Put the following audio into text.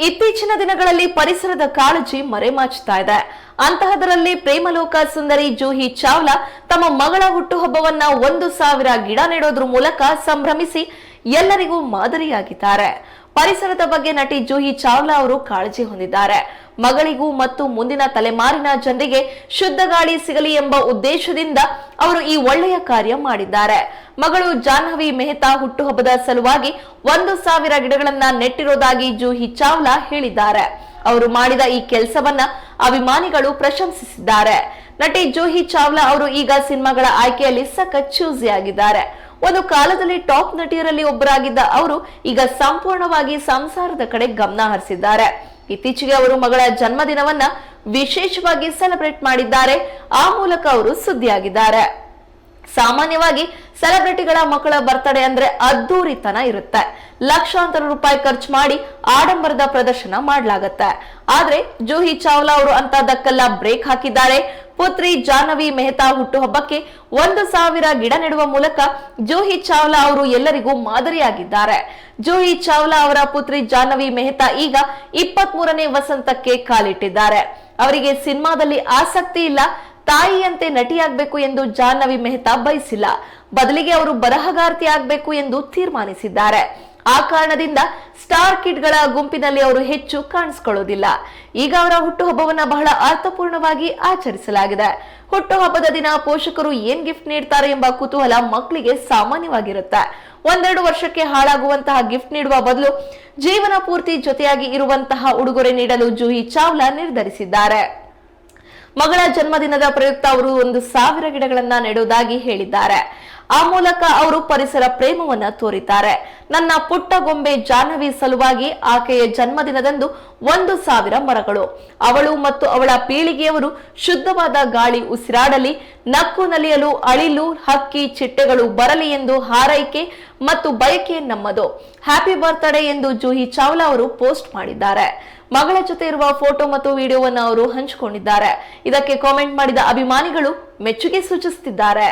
ಇತ್ತೀಚಿನ ದಿನಗಳಲ್ಲಿ ಪರಿಸರದ ಕಾಳಜಿ ಮರೆಮಾಚುತ್ತಾ ಇದೆ. ಅಂತಹದರಲ್ಲಿ ಪ್ರೇಮಲೋಕ ಸುಂದರಿ ಜೂಹಿ ಚಾವ್ಲಾ ತಮ್ಮ ಮಗಳ ಹುಟ್ಟುಹಬ್ಬವನ್ನ ಒಂದು ಸಾವಿರ ಗಿಡ ನೆಡೋದ್ರ ಮೂಲಕ ಸಂಭ್ರಮಿಸಿ ಎಲ್ಲರಿಗೂ ಮಾದರಿಯಾಗಿದ್ದಾರೆ. ಪರಿಸರದ ಬಗ್ಗೆ ನಟಿ ಜೂಹಿ ಚಾವ್ಲಾ ಅವರು ಕಾಳಜಿ ಹೊಂದಿದ್ದಾರೆ. ಮಗಳಿಗೂ ಮತ್ತು ಮುಂದಿನ ತಲೆಮಾರಿನ ಜನರಿಗೆ ಶುದ್ಧ ಗಾಳಿ ಸಿಗಲಿ ಎಂಬ ಉದ್ದೇಶದಿಂದ ಅವರು ಈ ಒಳ್ಳೆಯ ಕಾರ್ಯ ಮಾಡಿದ್ದಾರೆ. ಮಗಳು ಜಾಹ್ನವಿ ಮೆಹ್ತಾ ಹುಟ್ಟುಹಬ್ಬದ ಸಲುವಾಗಿ ಒಂದು ಸಾವಿರ ಗಿಡಗಳನ್ನ ನೆಟ್ಟಿರೋದಾಗಿ ಜೂಹಿ ಚಾವ್ಲಾ ಹೇಳಿದ್ದಾರೆ. ಅವರು ಮಾಡಿದ ಈ ಕೆಲಸವನ್ನ ಅಭಿಮಾನಿಗಳು ಪ್ರಶಂಸಿಸಿದ್ದಾರೆ. ನಟಿ ಜೂಹಿ ಚಾವ್ಲಾ ಅವರು ಈಗ ಸಿನಿಮಾಗಳ ಆಯ್ಕೆಯಲ್ಲಿ ಸಖತ್ ಚೂಸಿ ಆಗಿದ್ದಾರೆ. ಒಂದು ಕಾಲದಲ್ಲಿ ಟಾಪ್ ನಟಿಯರಲ್ಲಿ ಒಬ್ಬರಾಗಿದ್ದ ಅವರು ಈಗ ಸಂಪೂರ್ಣವಾಗಿ ಸಂಸಾರದ ಕಡೆ ಗಮನ ಹರಿಸಿದ್ದಾರೆ. ಇತ್ತೀಚೆಗೆ ಅವರು ಮಗಳ ಜನ್ಮದಿನವನ್ನ ವಿಶೇಷವಾಗಿ ಸೆಲೆಬ್ರೇಟ್ ಮಾಡಿದ್ದಾರೆ. ಆ ಮೂಲಕ ಅವರು ಸುದ್ದಿಯಾಗಿದ್ದಾರೆ. ಸಾಮಾನ್ಯವಾಗಿ ಸೆಲೆಬ್ರಿಟಿಗಳ ಮಕ್ಕಳ ಬರ್ತಡೇ ಅಂದ್ರೆ ಅದ್ದೂರಿತನ ಇರುತ್ತೆ. ಲಕ್ಷಾಂತರ ರೂಪಾಯಿ ಖರ್ಚು ಮಾಡಿ ಆಡಂಬರದ ಪ್ರದರ್ಶನ ಮಾಡಲಾಗತ್ತೆ. ಆದ್ರೆ ಜೂಹಿ ಚಾವ್ಲಾ ಅವರು ಅಂತದಕ್ಕೆಲ್ಲ ಬ್ರೇಕ್ ಹಾಕಿದ್ದಾರೆ. ಪುತ್ರಿ ಜಾಹ್ನವಿ ಮೆಹ್ತಾ ಹುಟ್ಟುಹಬ್ಬಕ್ಕೆ ಒಂದು ಸಾವಿರ ಗಿಡ ನೆಡುವ ಮೂಲಕ ಜೂಹಿ ಚಾವ್ಲಾ ಅವರು ಎಲ್ಲರಿಗೂ ಮಾದರಿಯಾಗಿದ್ದಾರೆ. ಜೂಹಿ ಚಾವ್ಲಾ ಅವರ ಪುತ್ರಿ ಜಾಹ್ನವಿ ಮೆಹ್ತಾ ಈಗ ಇಪ್ಪತ್ತ್ ಮೂರನೇ ವಸಂತಕ್ಕೆ ಕಾಲಿಟ್ಟಿದ್ದಾರೆ. ಅವರಿಗೆ ಸಿನಿಮಾದಲ್ಲಿ ಆಸಕ್ತಿ ಇಲ್ಲ, ತಾಯಿಯಂತೆ ನಟಿಯಾಗಬೇಕು ಎಂದು ಜಾನವಿ ಮೆಹ್ತಾ ಬಯಸಿಲ್ಲ. ಬದಲಿಗೆ ಅವರು ಬರಹಗಾರ್ತಿ ಆಗಬೇಕು ಎಂದು ತೀರ್ಮಾನಿಸಿದ್ದಾರೆ. ಆ ಕಾರಣದಿಂದ ಸ್ಟಾರ್ ಕಿಡ್ಗಳ ಗುಂಪಿನಲ್ಲಿ ಅವರು ಹೆಚ್ಚು ಕಾಣಿಸಿಕೊಳ್ಳುವುದಿಲ್ಲ ಈಗ ಅವರ ಹುಟ್ಟುಹಬ್ಬವನ್ನ ಬಹಳ ಅರ್ಥಪೂರ್ಣವಾಗಿ ಆಚರಿಸಲಾಗಿದೆ. ಹುಟ್ಟುಹಬ್ಬದ ದಿನ ಪೋಷಕರು ಏನ್ ಗಿಫ್ಟ್ ನೀಡ್ತಾರೆ ಎಂಬ ಕುತೂಹಲ ಮಕ್ಕಳಿಗೆ ಸಾಮಾನ್ಯವಾಗಿರುತ್ತೆ. ಒಂದೆರಡು ವರ್ಷಕ್ಕೆ ಹಾಳಾಗುವಂತಹ ಗಿಫ್ಟ್ ನೀಡುವ ಬದಲು ಜೀವನ ಪೂರ್ತಿ ಜೊತೆಯಾಗಿ ಇರುವಂತಹ ಉಡುಗೊರೆ ನೀಡಲು ಜೂಹಿ ಚಾವ್ಲಾ ನಿರ್ಧರಿಸಿದ್ದಾರೆ. ಮಗಳ ಜನ್ಮದಿನದ ಪ್ರಯುಕ್ತ ಅವರು ಒಂದು ಸಾವಿರ ಗಿಡಗಳನ್ನ ನೆಡುವುದಾಗಿ ಹೇಳಿದ್ದಾರೆ. ಆ ಮೂಲಕ ಅವರು ಪರಿಸರ ಪ್ರೇಮವನ್ನ ತೋರಿದ್ದಾರೆ. ನನ್ನ ಪುಟ್ಟ ಗೊಂಬೆ ಜಾಹ್ನವಿ ಸಲುವಾಗಿ ಆಕೆಯ ಜನ್ಮದಿನದಂದು ಒಂದು ಸಾವಿರ ಮರಗಳು. ಅವಳು ಮತ್ತು ಅವಳ ಪೀಳಿಗೆಯವರು ಶುದ್ಧವಾದ ಗಾಳಿ ಉಸಿರಾಡಲಿ, ನಕ್ಕು ನಲಿಯಲು, ಅಳಿಲು, ಹಕ್ಕಿ, ಚಿಟ್ಟೆಗಳು ಬರಲಿ ಎಂದು ಹಾರೈಕೆ ಮತ್ತು ಬಯಕೆ ನಮ್ಮದು. ಹ್ಯಾಪಿ ಬರ್ತ್ಡೇ ಎಂದು ಜೂಹಿ ಚಾವ್ಲಾ ಅವರು ಪೋಸ್ಟ್ ಮಾಡಿದ್ದಾರೆ. ಮಗಳ ಜೊತೆ ಇರುವ ಫೋಟೋ ಮತ್ತು ವಿಡಿಯೋವನ್ನು ಅವರು ಹಂಚಿಕೊಂಡಿದ್ದಾರೆ. ಇದಕ್ಕೆ ಕಾಮೆಂಟ್ ಮಾಡಿದ ಅಭಿಮಾನಿಗಳು ಮೆಚ್ಚುಗೆ ಸೂಚಿಸುತ್ತಿದ್ದಾರೆ.